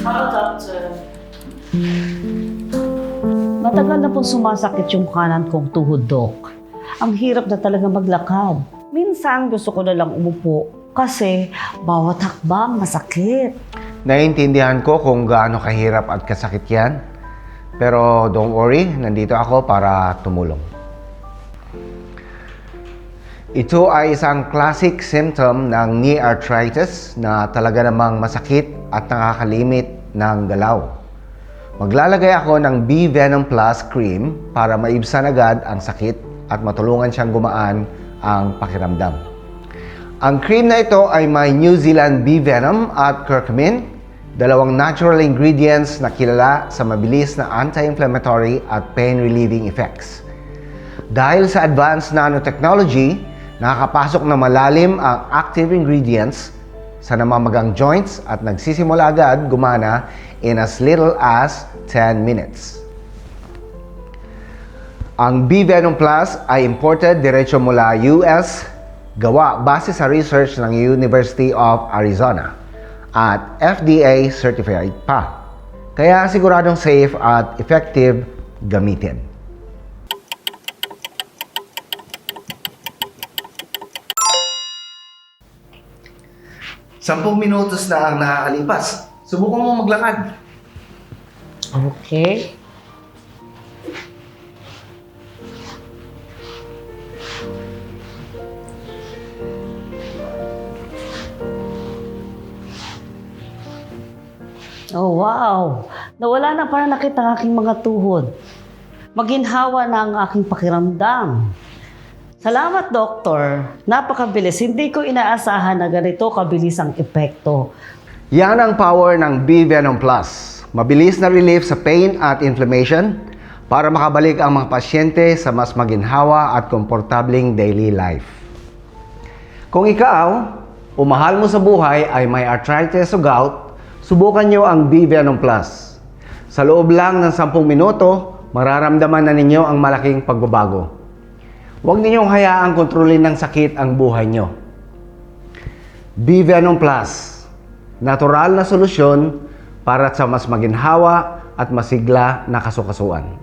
Para dat, Matagal na pong sumasakit yung kanan kong tuhod, Dok. Ang hirap na talaga maglakad. Minsan gusto ko na lang umupo kasi bawat hakbang masakit. Naiintindihan ko kung gaano kahirap at kasakit yan. Pero don't worry, nandito ako para tumulong. Ito ay isang classic symptom ng knee arthritis na talaga namang masakit at nakakalimit ng galaw. Maglalagay ako ng B Venom Plus cream para maibsan agad ang sakit at matulungan siyang gumaan ang pakiramdam. Ang cream na ito ay may New Zealand bee venom at curcumin, dalawang natural ingredients na kilala sa mabilis na anti-inflammatory at pain-relieving effects. Dahil sa advanced nanotechnology, nakakapasok na malalim ang active ingredients sa namamagang joints at nagsisimula agad gumana in as little as 10 minutes. Ang B Venom Plus ay imported diretso mula US, gawa base sa research ng University of Arizona at FDA certified pa. Kaya siguradong safe at effective gamitin. Sampung minutos na ang nakakalipas. Subukan mo maglakad. Okay. Oh, wow! Nawala na pananakit ang aking mga tuhod. Maginhawa na ang aking pakiramdam. Salamat, Doktor. Napakabilis. Hindi ko inaasahan na ganito kabilis ang epekto. Yan ang power ng B Venom Plus. Mabilis na relief sa pain at inflammation para makabalik ang mga pasyente sa mas maginhawa at komportabling daily life. Kung ikaw, umahal mo sa buhay ay may arthritis o gout, subukan nyo ang B Venom Plus. Sa loob lang ng 10 minuto, mararamdaman na ninyo ang malaking pagbabago. Huwag ninyong hayaang kontrolin ng sakit ang buhay nyo. B Venom Plus. Natural na solusyon para sa mas maginhawa at masigla na kasukasuan.